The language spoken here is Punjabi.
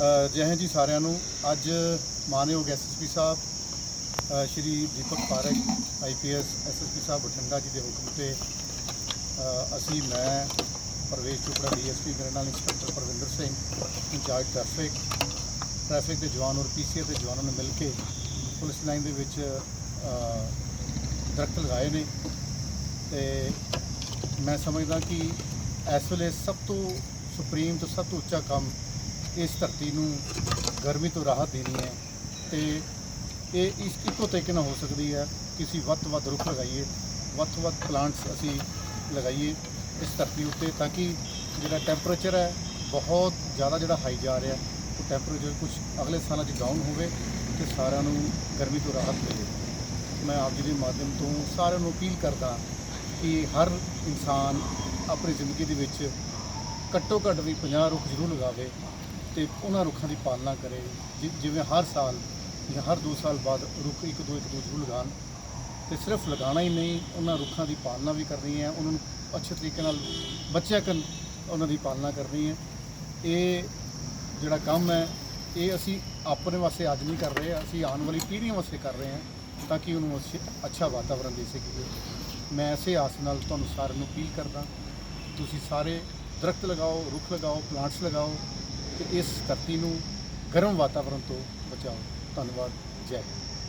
ਅ, ਜੈ ਜੀ ਸਾਰਿਆਂ ਨੂੰ। ਅੱਜ ਮਾਨਯੋਗ SSP sahib Shri Deepak Pareek IPS SSP sahib Bathinda ji ਦੇ ਹੁਕਮ ਤੇ ਅਸੀਂ ਮੈਂ ਪ੍ਰਵੇਸ਼ ਚੋਪੜਾ ਡੀਐਸਪੀ ਮੇਰੇ ਨਾਲ inspector Parvinder Singh incharge traffic traffic ਦੇ ਜਵਾਨ ਔਰ ਪੀਸੀਆਰ ਦੇ ਜਵਾਨਾਂ ਨੇ ਮਿਲ ਕੇ ਪੁਲਿਸ ਲਾਈਨ ਦੇ ਵਿੱਚ ਅ, ਦਰਖਤ ਲਗਾਏ ਨੇ। ਤੇ ਮੈਂ ਸਮਝਦਾ ਕਿ ਇਸ ਵੇਲੇ ਸਭ ਤੋਂ ਸੁਪਰੀਮ ਤੋਂ ਸਭ ਤੋਂ ਉੱਚਾ ਕੰਮ ਇਸ ਧਰਤੀ ਨੂੰ ਗਰਮੀ ਤੋਂ ਰਾਹਤ ਦੇਣੀ ਹੈ ਤੇ ਇਹ ਇਸ ਇੱਕੋ ਤਰੀਕੇ ਨਾਲ ਹੋ ਸਕਦੀ ਹੈ ਕਿ ਅਸੀਂ ਵੱਧ ਤੋਂ ਵੱਧ ਰੁੱਖ ਲਗਾਈਏ, ਵੱਧ ਤੋਂ ਵੱਧ ਪਲਾਂਟਸ ਅਸੀਂ ਲਗਾਈਏ ਇਸ ਧਰਤੀ ਉੱਤੇ ਤਾਂ ਕਿ ਜਿਹੜਾ ਟੈਂਪਰੇਚਰ ਹੈ ਬਹੁਤ ਜ਼ਿਆਦਾ ਜਿਹੜਾ ਹਾਈ ਜਾ ਰਿਹਾ, ਉਹ ਟੈਂਪਰੇਚਰ ਕੁਝ ਅਗਲੇ ਸਾਲਾਂ 'ਚ ਡਾਊਨ ਹੋਵੇ ਤੇ ਸਾਰਿਆਂ ਨੂੰ ਗਰਮੀ ਤੋਂ ਰਾਹਤ ਮਿਲੇ। ਮੈਂ ਆਪ ਜੀ ਦੇ ਮਾਧਿਅਮ ਤੋਂ ਸਾਰਿਆਂ ਨੂੰ ਅਪੀਲ ਕਰਦਾ ਕਿ ਹਰ ਇਨਸਾਨ ਆਪਣੀ ਜ਼ਿੰਦਗੀ ਦੇ ਵਿੱਚ ਘੱਟੋ ਘੱਟ ਵੀ 50 ਰੁੱਖ ਜ਼ਰੂਰ ਲਗਾਵੇ ਤੇ ਉਹਨਾਂ ਰੁੱਖਾਂ ਦੀ ਪਾਲਣਾ ਕਰੇ, ਜਿ- ਜਿਵੇਂ ਹਰ ਸਾਲ ਜਾਂ ਹਰ 2 ਸਾਲ ਬਾਅਦ ਰੁੱਖ ਇੱਕ ਦੋ ਇੱਕ ਦੋ ਜ਼ਰੂਰ ਲਗਾਉਣ। ਤੇ ਸਿਰਫ ਲਗਾਉਣਾ ਹੀ ਨਹੀਂ, ਉਹਨਾਂ ਰੁੱਖਾਂ ਦੀ ਪਾਲਣਾ ਵੀ ਕਰਨੀ ਹੈ, ਉਹਨਾਂ ਨੂੰ ਅੱਛੇ ਤਰੀਕੇ ਨਾਲ ਬੱਚਿਆਂ ਕਨ, ਉਹਨਾਂ ਦੀ ਪਾਲਣਾ ਕਰਨੀ ਹੈ। ਇਹ ਜਿਹੜਾ ਕੰਮ ਹੈ, ਇਹ ਅਸੀਂ ਆਪਣੇ ਵਾਸਤੇ ਅੱਜ ਨਹੀਂ ਕਰ ਰਹੇ, ਅਸੀਂ ਆਉਣ ਵਾਲੀ ਪੀੜ੍ਹੀਆਂ ਵਾਸਤੇ ਕਰ ਰਹੇ ਹਾਂ, ਤਾਂ ਕਿ ਉਹਨੂੰ ਅਸੀਂ ਅੱਛਾ ਵਾਤਾਵਰਣ ਦੇ ਸਕੀਏ। ਮੈਂ ਇਸੇ ਆਸ ਨਾਲ ਤੁਹਾਨੂੰ ਸਾਰਿਆਂ ਨੂੰ ਅਪੀਲ ਕਰਦਾ, ਤੁਸੀਂ ਸਾਰੇ ਦਰਖਤ ਲਗਾਓ, ਰੁੱਖ ਲਗਾਓ, ਪਲਾਂਟਸ ਲਗਾਓ ਤੇ ਇਸ ਧਰਤੀ ਨੂੰ ਗਰਮ ਵਾਤਾਵਰਣ ਤੋਂ ਬਚਾਓ। ਧੰਨਵਾਦ। ਜੈ ਹਿੰਦ।